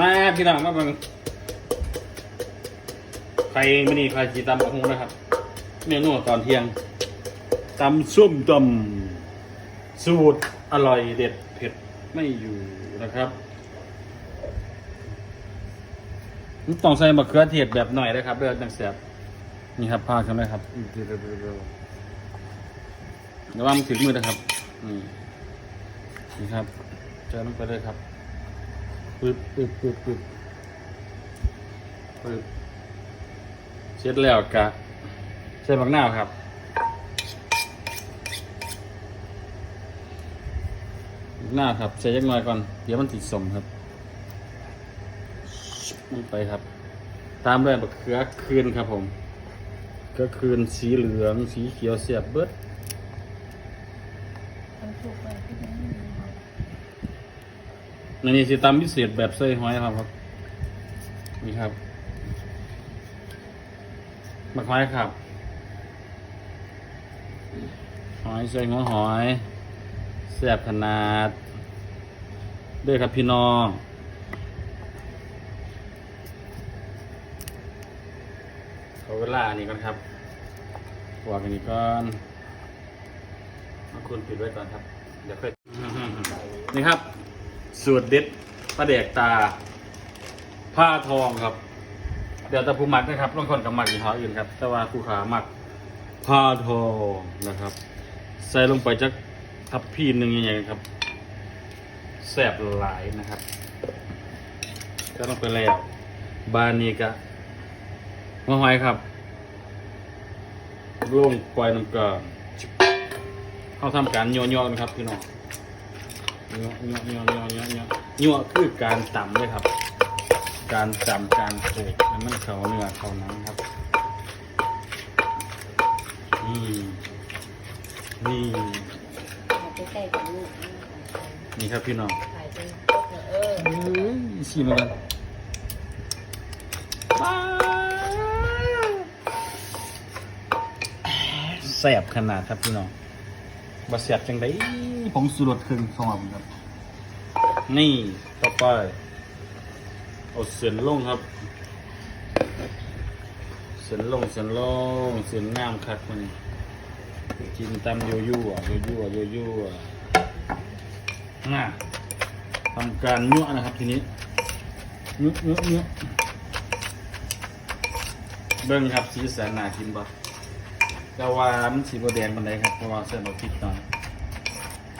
มาพี่น้องมาเบิ่งใครไม่นี่ใครจีตำบักฮุงนะครับ เมนูตอนเที่ยงตำส้มตำสูตรอร่อยเด็ดเผ็ดไม่อยู่นะครับต้องใส่มะเขือเทศแบบหน่อยนะครับเลือดจังแสบนี่ครับพากันเลยครับเร็วๆๆระวังมันถึงมือนะครับนี่นี่ครับเจอลงไปเลยครับ ปึ๊บปึ๊บปึ๊บปึ๊บปึ๊บเช็ดแล้วกะใส่บักหน้าครับหน้าครับใส่ยักหน่อยก่อน เดี๋ยวมันติดสมครับลงไปครับ ตามด้วยบักเขือคืนครับผมเขือคืนสีเหลืองสีเขียวเสียบเบิด นี่อันนี้สิตำพิเศษแบบใส่หอยครับครับ นี่ครับมะหอยครับ หอยใส่หัวหอยแซ่บขนาดเด้วยครับพี่น้องขาเวลาอันนี้ก่อนครับวางอันนี้ก่อนเอาคุณปิดไว้ก่อนครับ เดี๋ยวค่อยนี่ครับ สูตรเด็ดปลาเดกตา ผ้าทองครับ เดี๋ยวต่ผู้มักนะครับบางคนกับมักยี่ห้ออื่นครับ แต่ว่าผู้ขามักผ้าทองนะครับ ใส่ลงไปจักทับพีหนึ่งอย่างงี้ครับแซ่บหลายนะครับ ก็ลงไปแล้ว บานนี้ก็มะหอยครับลงปล่อยน้ำกลางเขาทำการโยนๆนะครับพี่น้อง เนื้อเนื้อเนื้อเนื้อเนื้อเนื้อเนื้อคือการตำด้วยครับ การจำการโขลกให้มันเขาเนื้อเขาหนังครับนี่นี่ใกล้กับลูกนี่ครับพี่น้องถ่ายเป็นเออเอ้ยชิมกันแซ่บขนาดครับพี่น้อง บะเสียบจังไดผมสูรสครึ่งสองครับ นี่ต่อไปเอาเส้นลงครับ เส้นลงเส้นลงเส้นงามคักมันกินตามยั่วยั่วยั่วยั่วยั่วยั่วน่ะทำการยั่วนะครับทีนี้ยั่วยั่วยั่วเบิ้งครับสีสันน่ากินบ่ แต่ว่ามันสีบแดงปานใดครับเพราะว่าเส้นเราพริกหน่อย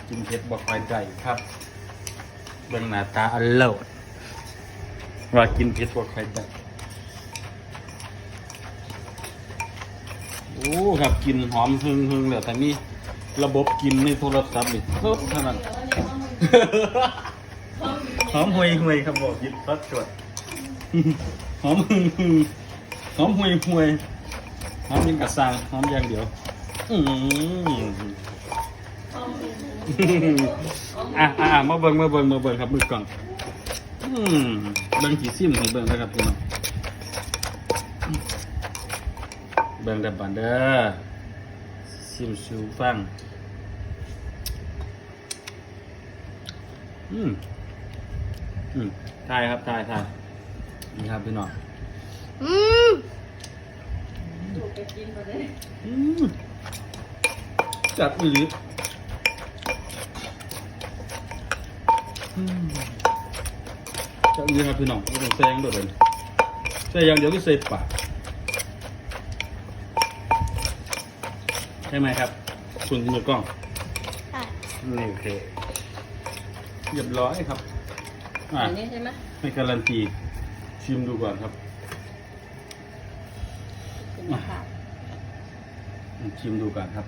กินเผ็ดบ่ค่อยได้ครับ เบิ่งหน้าตาอันเลิศว่ากินเผ็ดบ่ค่อยได้โอ้ครับกินหอมหึงหึงเลยแต่มีระบบกินในโทรศัพท์นี่เพิ่มเท่านั้นหอมห่วยห่วยครับบอกยิบพัดจวดหอมหึงหึงหอมห่วยห่วย หอมยิ่งกระซังหอมอย่างเดียว อืมอะอะมาเบิ่งมาเบิ่งมาเบิ่งครับมือกล่องอืมเบิ่งสีซิมให้เบิ่งนะครับพี่น้องเบิ่งแต่บันเด้อซิมชูฟังอืมอืมทายครับทายทายนี่ครับพี่น้องอืม อืมจัดอีหลีอืมจัดอีหลีครับพี่น้องไม่ต้องแซงโดดเลยใส่อย่างเดียวก็ใส่ปากใช่ไหมครับ คุณมือกล้องค่ะนี่โอเคเรียบร้อยครับอะอันนี้ใช่ไหมให้การันตีชิมดูก่อนครับ เป็นค่ะชิมดูก่อนครับ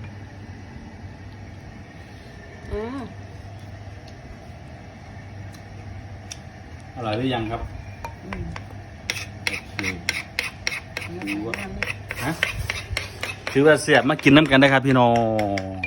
อืมอร่อยหรือยังครับอืมโอเคอืมฮะถือว่าเสียบมากินน้ำกันได้ครับพี่น้อง